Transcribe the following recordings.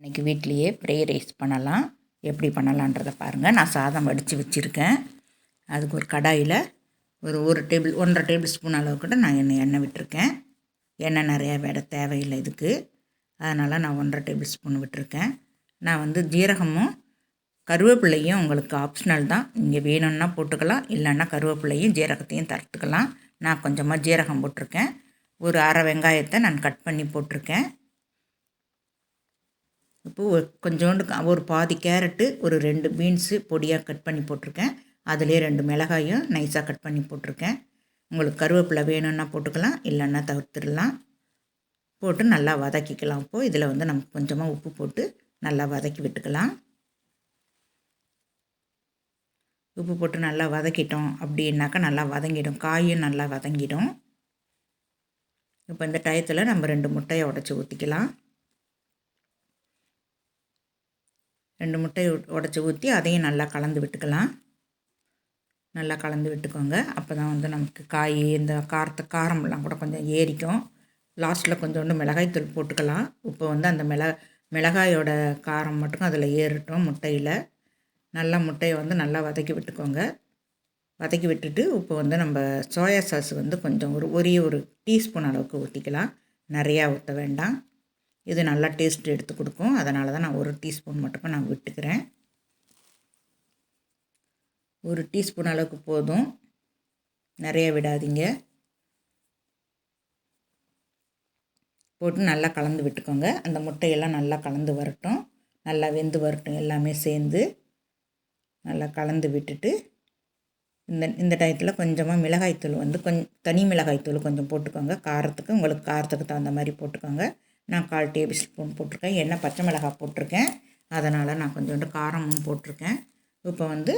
இன்றைக்கி வீட்லேயே pray rice பண்ணலாம். எப்படி பண்ணலான்றதை பாருங்கள் நான் சாதம் வடித்து வச்சுருக்கேன். அதுக்கு ஒரு கடாயில் ஒரு ஒரு டேபிள் ஒன்றரை டேபிள் ஸ்பூன் அளவுக்கிட்ட நான் எண்ணெய் எண்ணெய் விட்டுருக்கேன். எண்ணெய் நிறையா விட தேவையில்லை இதுக்கு. அதனால் நான் ஒன்றரை டேபிள் ஸ்பூன் விட்டுருக்கேன். நான் வந்து ஜீரகமும் கருவேப்பிள்ளையும் உங்களுக்கு ஆப்ஷனல் தான். இங்கே வேணும்னா போட்டுக்கலாம் இல்லைன்னா கருவேப்பிள்ளையும் ஜீரகத்தையும் தரத்துக்கலாம். நான் கொஞ்சமாக ஜீரகம் போட்டிருக்கேன். ஒரு அரை வெங்காயத்தை நான் கட் பண்ணி போட்டிருக்கேன். இப்போது கொஞ்சோண்டு ஒரு பாதி கேரட்டு ஒரு ரெண்டு பீன்ஸு பொடியாக கட் பண்ணி போட்டிருக்கேன். அதிலே ரெண்டு மிளகாயும் நைஸாக கட் பண்ணி போட்டிருக்கேன். உங்களுக்கு கருவேப்பிலை வேணும்னா போட்டுக்கலாம் இல்லைன்னா தவிர்த்துடலாம். போட்டு நல்லா வதக்கிக்கலாம் இப்போது இதில் வந்து நம்ம கொஞ்சமாக உப்பு போட்டு நல்லா வதக்கி விட்டுக்கலாம். உப்பு போட்டு நல்லா வதக்கிட்டோம் அப்படின்னாக்கா நல்லா வதங்கிடும். காயும் நல்லா வதங்கிடும். இப்போ இந்த டயத்தில் நம்ம ரெண்டு முட்டையை உடச்சி ஊற்றிக்கலாம் ரெண்டு முட்டை உடச்சி ஊற்றி அதையும் நல்லா கலந்து விட்டுக்கலாம். நல்லா கலந்து விட்டுக்கோங்க. அப்போ தான் வந்து நமக்கு காய் இந்த காரத்தை காரமெல்லாம் கூட கொஞ்சம் ஏறிக்கும். லாஸ்ட்டில் கொஞ்சோண்டு மிளகாய்த்தூள் போட்டுக்கலாம். இப்போ வந்து அந்த மிள மிளகாயோட காரம் மட்டும் அதில் ஏறட்டும் முட்டையில். நல்லா முட்டையை வந்து நல்லா வதக்கி விட்டுக்கோங்க. வதக்கி விட்டுட்டு இப்போ வந்து நம்ம சோயா சாஸ் வந்து கொஞ்சம் ஒரு ஒரே ஒரு டீஸ்பூன் அளவுக்கு ஊற்றிக்கலாம் நிறையா ஊற்ற வேண்டாம். இது நல்லா டேஸ்ட் எடுத்து கொடுக்கும். அதனால தான் நான் ஒரு டீஸ்பூன் மட்டும் நான் விட்டுக்கிறேன். ஒரு டீஸ்பூன் அளவுக்கு போதும். நிறைய விடாதீங்க. போட்டு நல்லா கலந்து விட்டுக்கோங்க. அந்த முட்டையெல்லாம் நல்லா கலந்து வரட்டும். நல்லா வெந்து வரட்டும் எல்லாமே சேர்ந்து. நல்லா கலந்து விட்டுட்டு இந்த இந்த டயத்தில் கொஞ்சமாக மிளகாய்த்தூள் வந்து கொஞ்சம் தனி மிளகாய்த்தூள் கொஞ்சம் போட்டுக்கோங்க. காரத்துக்கு உங்களுக்கு காரத்துக்கு தகுந்த மாதிரி போட்டுக்கோங்க. நான் கால் டேபிள் ஸ்பூன் போட்டிருக்கேன். எண்ணெய் பச்சை மிளகாய் போட்டிருக்கேன். அதனால் நான் கொஞ்சோண்டு காரமும் போட்டிருக்கேன். இப்போ வந்து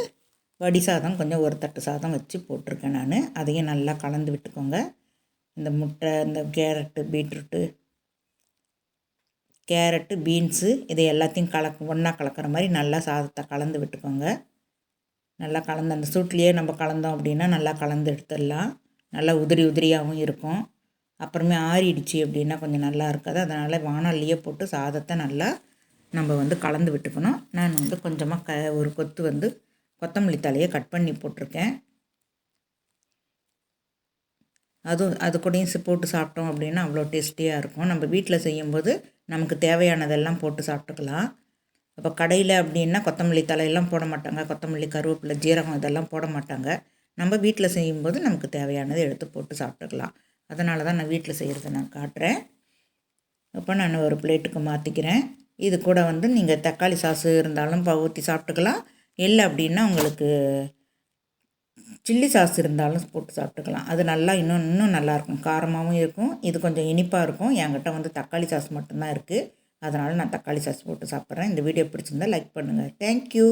வடி சாதம் கொஞ்சம் ஒரு தட்டு சாதம் வச்சு போட்டிருக்கேன் நான். அதையும் நல்லா கலந்து விட்டுக்கோங்க. இந்த முட்டை இந்த கேரட்டு பீட்ரூட்டு கேரட்டு பீன்ஸு இதை எல்லாத்தையும் கலக்க ஒன்றா கலக்கிற மாதிரி நல்லா சாதத்தை கலந்து விட்டுக்கோங்க. நல்லா கலந்து அந்த சூட்லேயே நம்ம கலந்தோம் அப்படின்னா நல்லா கலந்து எடுத்துடலாம். நல்லா உதிரி உதிரியாகவும் இருக்கும். அப்புறமே ஆறிடுச்சு அப்படின்னா கொஞ்சம் நல்லா இருக்காது. அதனால் வானல்லையே போட்டு சாதத்தை நல்லா நம்ம வந்து கலந்து விட்டுக்கணும். நான் வந்து கொஞ்சமாக க ஒரு கொத்து வந்து கொத்தமல்லி தலையை கட் பண்ணி போட்டிருக்கேன். அதுவும் அது கூடயும் போட்டு சாப்பிட்டோம் அப்படின்னா அவ்வளோ டேஸ்டியாக இருக்கும். நம்ம வீட்டில் செய்யும்போது நமக்கு தேவையானதெல்லாம் போட்டு சாப்பிட்டுக்கலாம். அப்போ கடையில் அப்படின்னா கொத்தமல்லி தலையெல்லாம் போட மாட்டாங்க. கொத்தமல்லி கருவேப்பிலை ஜீரகம் இதெல்லாம் போட மாட்டாங்க. நம்ம வீட்டில் செய்யும்போது நமக்கு தேவையானதை எடுத்து போட்டு சாப்பிட்டுக்கலாம். அதனால தான் நான் வீட்டில் செய்கிறத நான் காட்டுறேன். அப்போ நான் ஒரு பிளேட்டுக்கு மாற்றிக்கிறேன் இது கூட வந்து நீங்கள் தக்காளி சாஸு இருந்தாலும் ஊற்றி சாப்பிட்டுக்கலாம். இல்லை அப்படின்னா உங்களுக்கு சில்லி சாஸ் இருந்தாலும் போட்டு சாப்பிட்டுக்கலாம். அது நல்லா இன்னும் இன்னும் நல்லாயிருக்கும் காரமாகவும் இருக்கும். இது கொஞ்சம் இனிப்பாக இருக்கும். என்கிட்ட வந்து தக்காளி சாஸ் மட்டும்தான் இருக்குது. அதனால் நான் தக்காளி சாஸ் போட்டு சாப்பிட்றேன். இந்த வீடியோ பிடிச்சிருந்தா லைக் பண்ணுங்கள் தேங்க்யூ